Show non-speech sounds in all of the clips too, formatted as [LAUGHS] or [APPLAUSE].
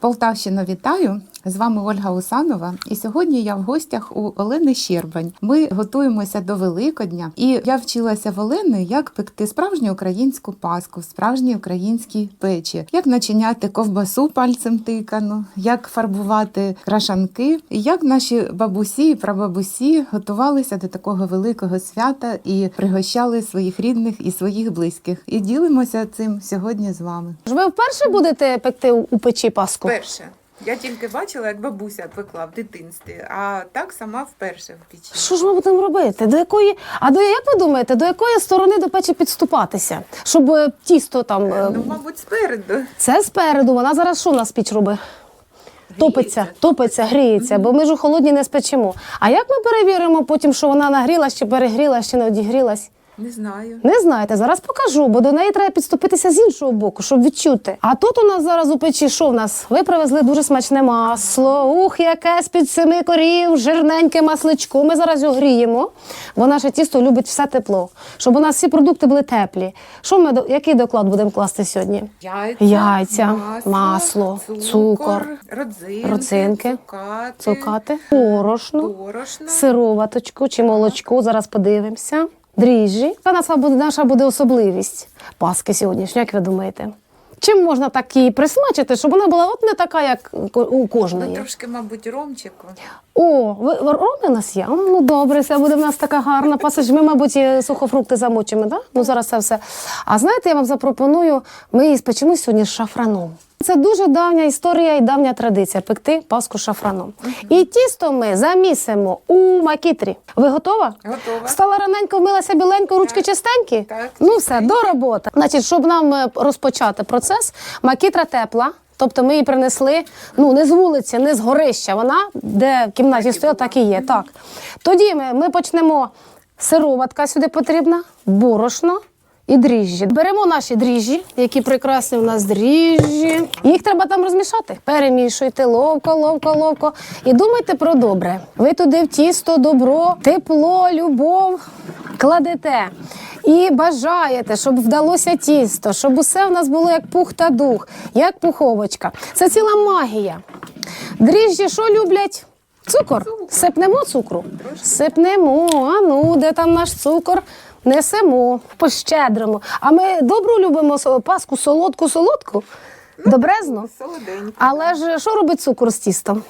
Полтавщину вітаю! З вами Ольга Усанова. І сьогодні я в гостях у Олени Щербань. Ми готуємося до Великодня, і я вчилася в Олени, як пекти справжню українську паску в справжній українській печі, як начиняти ковбасу пальцем тикану, як фарбувати крашанки, і як наші бабусі і прабабусі готувалися до такого великого свята і пригощали своїх рідних і своїх близьких. І ділимося цим сьогодні з вами. Ви вперше будете пекти у у печі паску? Перше. Я тільки бачила, як бабуся пекла в дитинстві, а так сама вперше в печі. Що ж ми будемо робити? До якої, а до як ви думаєте, до якої сторони до печі підступатися? Щоб е, тісто там. е, Ну, мабуть, спереду. Це спереду. Вона зараз що у нас піч робить? Топиться, топиться, гріється, бо ми ж у холодні не спечемо. А як ми перевіримо потім, що вона нагрілась, чи перегрілась, чи не одігрілась? Не знаю. Не знаєте, зараз покажу, бо до неї треба підступитися з іншого боку, щоб відчути. А тут у нас зараз у печі, що в нас? Ви привезли дуже смачне масло. Ух, яке з-під семи корів, жирненьке масличко. Ми зараз його гріємо, бо наше тісто любить все тепло, щоб у нас всі продукти були теплі. Що ми до- який доклад будемо класти сьогодні? Яйця, Яйця, масло, цукор, цукор, родзинки, родзинки, цукати, Цукати, борошно, борошно. сироваточку чи молочко. Зараз подивимося. Дріжджі. Яка наша буде, наша буде особливість паски сьогоднішньої, як ви думаєте? Чим можна так її присмачити, щоб вона була от не така, як у Ну, трошки, мабуть, ромчику. О, ви роми у нас є? Ну добре, це буде в нас така гарна пасочка. Ми, мабуть, сухофрукти замочимо, да? Ну зараз це все. А знаєте, я вам запропоную, ми її спечемо сьогодні з шафраном. Це дуже давня історія і давня традиція пекти паску шафраном. І тісто ми замісимо у макітрі. Ви готова? Готова. Стала раненько, вмилася біленько, ручки Так. чистенькі? Так, Ну все, до роботи. Значить, щоб нам е, розпочати процес, макітра тепла. Тобто ми її принесли ну не з вулиці, не з горища. Вона де в кімнаті стояла, так і є. Так. Тоді ми, ми почнемо сироватка сюди потрібна, борошно і дріжджі. Беремо наші дріжджі, які прекрасні у нас дріжджі. Їх треба там розмішати. Перемішуйте ловко, ловко, ловко. І думайте про добре. Ви туди в тісто, добро, тепло, любов кладете. І бажаєте, щоб вдалося тісто, щоб усе в нас було як пух та дух, як пуховочка. Це ціла магія. Дріжджі що люблять? Цукор. Сипнемо цукру. Сипнемо. А ну, де там наш цукор? Несемо, пощедримо. А ми добру любимо паску солодку, солодку, добрезну. Солоденько. Але ж що робить цукор з тістом?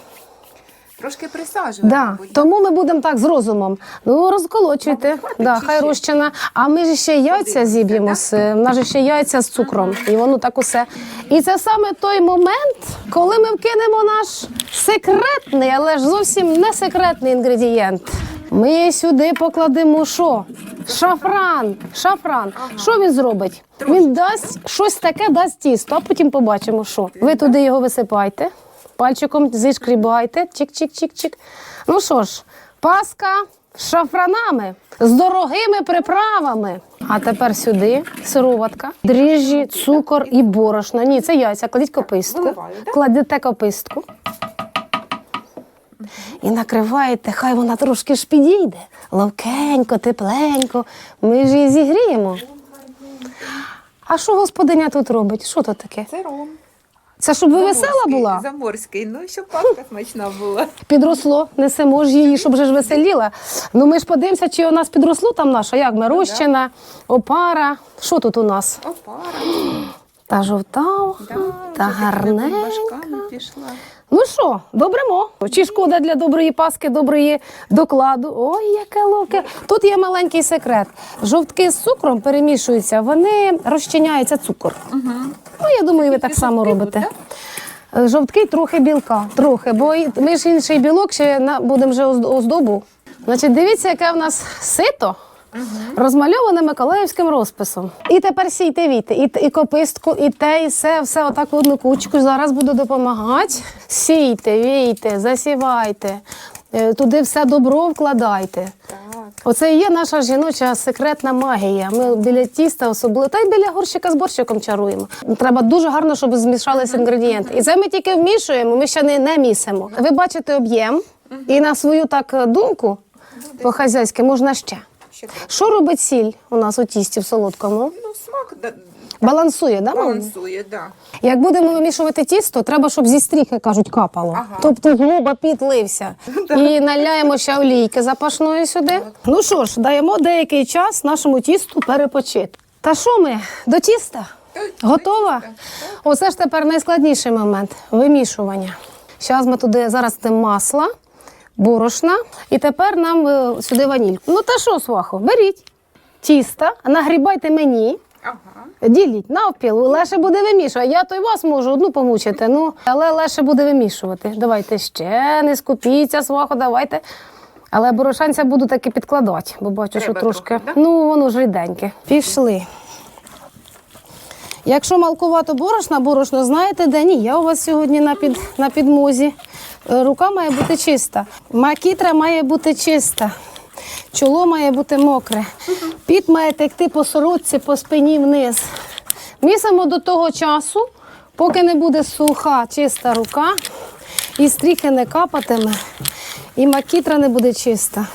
Трошки присаджуємо, Да. Тому ми будемо так з розумом. Ну, розколочуйте. Да, хай розчина. А ми ж ще яйця зіб'ємо. з- В нас же ще яйця з цукром. І воно так усе. І це саме той момент, коли ми вкинемо наш секретний, але ж зовсім не секретний інгредієнт. Ми сюди покладемо що? Шафран. Шафран. Що він зробить? Він дасть щось таке, дасть тісто, а потім побачимо, що. Ви туди його висипайте. Пальчиком зішкрібайте, чик-чик-чик-чик. Ну що ж, паска з шафранами, з дорогими приправами. А тепер сюди сироватка, дріжджі, цукор і борошно. Ні, це яйця. Кладіть копистку. Кладете копистку. І накриваєте, хай вона трошки ж підійде. Ловкенько, тепленько. Ми ж її зігріємо. А що господиня тут робить? Що то таке? Це ром. Це щоб ви весела була? Заморський. Ну, щоб паска смачна була. Підросло, несемо ж її, щоб вже ж веселіла. Ну ми ж подивимося, чи у нас підросло там наша, як ми розчина, опара. Що тут у нас? Опара. Та жовта, та гарненька. пішла. Ну що, добремо. Чи шкода для доброї паски, доброї докладу. Ой, яке ловке. Тут є маленький секрет. Жовтки з цукром перемішуються, вони розчиняється цукор. Ну, я думаю, ви так само робите. Е, Жовтки трохи білка, трохи, бо ми ж інший білок ще будемо вже озд- оздобу. Значить, дивіться, яке в нас сито. Розмальоване миколаївським розписом. І тепер сійте віти, і, і копистку, і те, і все, все отак в одну кучку. Зараз буду допомагати. Сійте, війте, засівайте, е, туди все добро вкладайте. Оце і є наша жіноча секретна магія. Ми біля тіста особливо, та й біля горщика з борщиком чаруємо. Треба дуже гарно, щоб змішалися інгредієнти. І це ми тільки вмішуємо, ми ще не, не місимо. Ви бачите об'єм, і на свою так е, думку по-хазяйськи можна ще. Ще трохи. Що робить сіль у нас у тісті в солодкому? Ну, смак да- Балансує, да, мам? Балансує, да. Як будемо вимішувати тісто, треба, щоб зі стріхи, кажуть, капало. Ага. Тобто глоба підлився. [LAUGHS] І наляємо ще олійки запашної сюди. Ну що ж, даємо деякий час нашому тісту перепочити. Та що ми? До тіста? Готова? Оце ж тепер найскладніший момент вимішування. Зараз ми туди зараз йде масло, борошна, і тепер нам е, сюди ванільку. Ну та що, свахо, беріть тіста, нагрібайте мені. Ага. Діліть навпіл, легше буде вимішувати. Я то й вас можу одну помучити, ну але легше буде вимішувати. Давайте ще не скупіться, свахо, давайте. Але борошанця буду таки підкладати, бо бачу, що трошки. трохи, да? Ну, воно ж ріденьке. Пішли. Якщо малкувато борошна, борошно знаєте, де ні, я у вас сьогодні на, під, на підмозі. Рука має бути чиста, макітра має бути чиста, чоло має бути мокре, піт має текти по сорочці, по спині вниз. Місимо до того часу, поки не буде суха, чиста рука, і стріхи не капатиме, і макітра не буде чиста.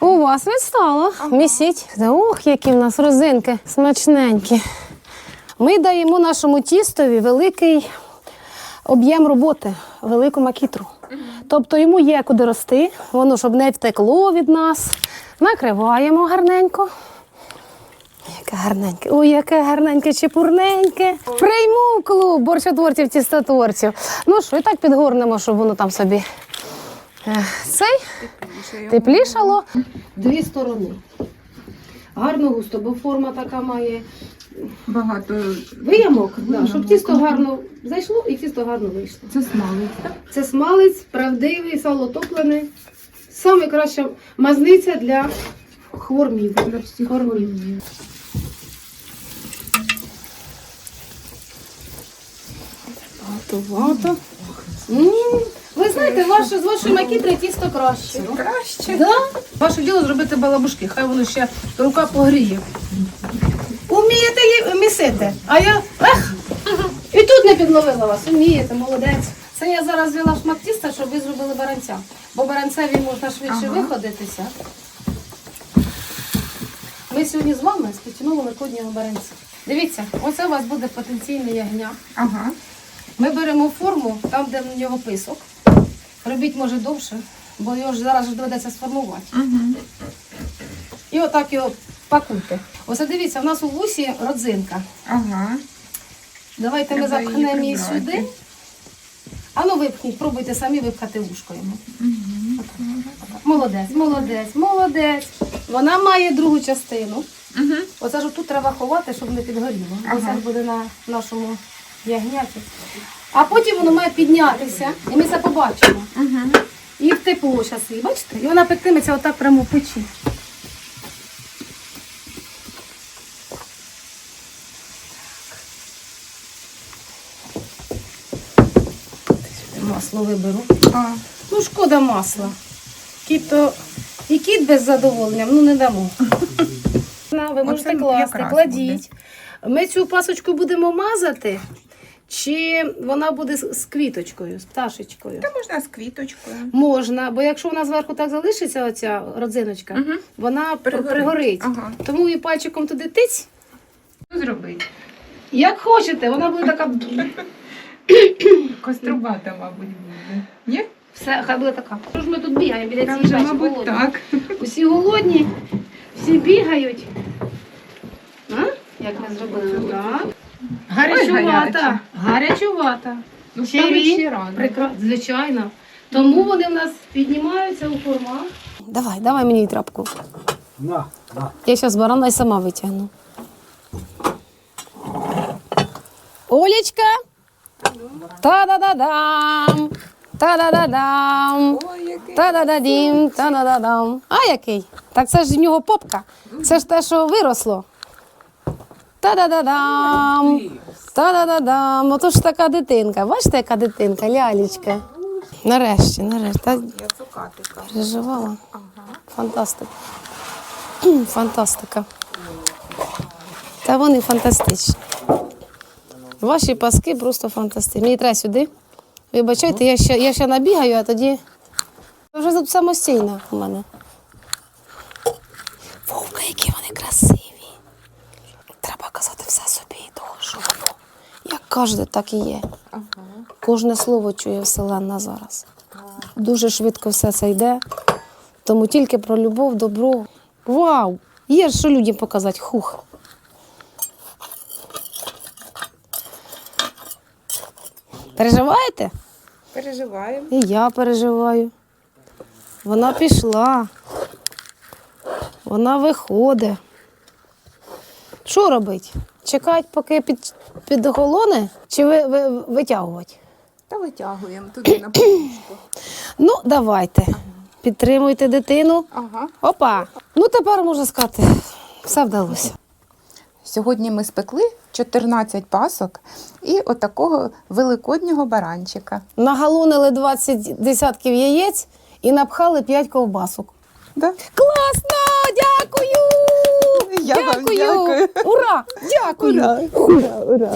У вас відстало. Місіть. Ох, які в нас розинки смачненькі. Ми даємо нашому тістові великий об'єм роботи, велику макітру. Тобто йому є куди рости, воно щоб не втекло від нас. Накриваємо гарненько. Яке гарненьке, ой, яке гарненьке, чепурненьке. Прийму в клуб борщотворців, тістотворців. Ну що, і так підгорнемо, щоб воно там собі е, цей теплішало. Дві сторони. Гарно густо, бо форма така має Багато. виямок, да, щоб тісто гарно зайшло і тісто гарно вийшло. Це смалець, так? Це смалець, правдивий, сало топлене. Саме краща мазниця для хвормів. Для всіх хвормів. М, Ви знаєте, ваше, з вашої макітри тісто краще. Краще. Да? Ваше діло зробити балабушки, хай воно ще рука погріє. Місити, а я ех, і тут не підловила вас. Умієте, молодець. Це я зараз взяла шмат тіста, щоб ви зробили баранця. Бо баранцеві можна швидше Ага. виходитися. Ми сьогодні з вами спечемо великоднього баранця. Дивіться, оце у вас буде потенційне ягня. Ага. Ми беремо форму, там, де в нього писок. Робіть може довше, бо його ж зараз доведеться сформувати. Угу. І отак його пакуйте. Ось дивіться, в нас у вусі родзинка. Ага. Давайте ми Треба її запхнемо її сюди. А ну випхніть, пробуйте самі випхати вушко йому. Отак. Молодець, молодець, молодець. Вона має другу частину. Угу. Оце ж тут треба ховати, щоб не підгоріло. Ага. це ж буде на нашому ягняті. А потім воно має піднятися, і ми це побачимо. Угу. І в тепло зараз її, бачите? І вона пектиметься отак прямо в печі. Масло виберу. А, Ну, шкода масла. Кіт то і кіт без задоволення, ну не дамо. [LAUGHS] На, Ви можете Оце класти, якраз кладіть. Ми цю пасочку будемо мазати, чи вона буде з з квіточкою, з пташечкою? та можна з квіточкою. Можна, бо якщо вона зверху так залишиться, оця родзиночка, Мгм. вона пригорить. Пригорить. пригорить. Ага. Тому і пальчиком туди тиць. Що зробити? Як хочете, вона буде така. Кострубата, мабуть, буде. Ні? Все, хай буде така. Що ж ми тут бігаємо біля Там цієї печі мабуть, голодні? так. Усі голодні, всі бігають. А? Як ми зробили? Так. Гарячувата. гаряче. Гарячувата. Ну, ще рано. Прекра... Звичайно. Тому вони в нас піднімаються у формах. Давай, давай мені трапку. На, на. Я зараз барана і сама витягну. Олечка. Та-да-да-дам. Та-да-да-дам. Та-да-да-дім, та-да-да-дам. А який? Так це ж в нього попка. Це ж те, що виросло. Та-да-да-дам. Та-да-да-дам. Ото ж така дитинка. Бачите, яка дитинка, лялечка. Нарешті, нарешті. Та Я цукатика. переживала. Ага. Фантастика. Фантастика. Та вони фантастичні. Ваші паски просто фантастичні. Мені треба сюди. Вибачайте, я ще, я ще набігаю, а тоді. Вже тут самостійна у мене. Вовка, які вони красиві. Треба казати все собі. того, що воно. Як кажете, так і є. Кожне слово чує Вселенна зараз. Дуже швидко все це йде. Тому тільки про любов, добро. Вау! Є що людям показати. Хух. Переживаєте? Переживаємо. І я переживаю. Вона пішла. Вона виходить. Що робить? Чекати, поки під, підголоне, чи ви, ви, витягувати? Та витягуємо туди на подушку. [CLEARS THROAT] Ну, давайте. Підтримуйте дитину. Ага. Опа. Ну, тепер можна сказати, все вдалося. Сьогодні ми спекли 14 пасок і отакого великоднього баранчика. Нагалунили 20 десятків яєць і напхали 5 ковбасок. Да? Класно! Дякую! Я вам дякую. Ура! Дякую! Ура! Ура! Ура!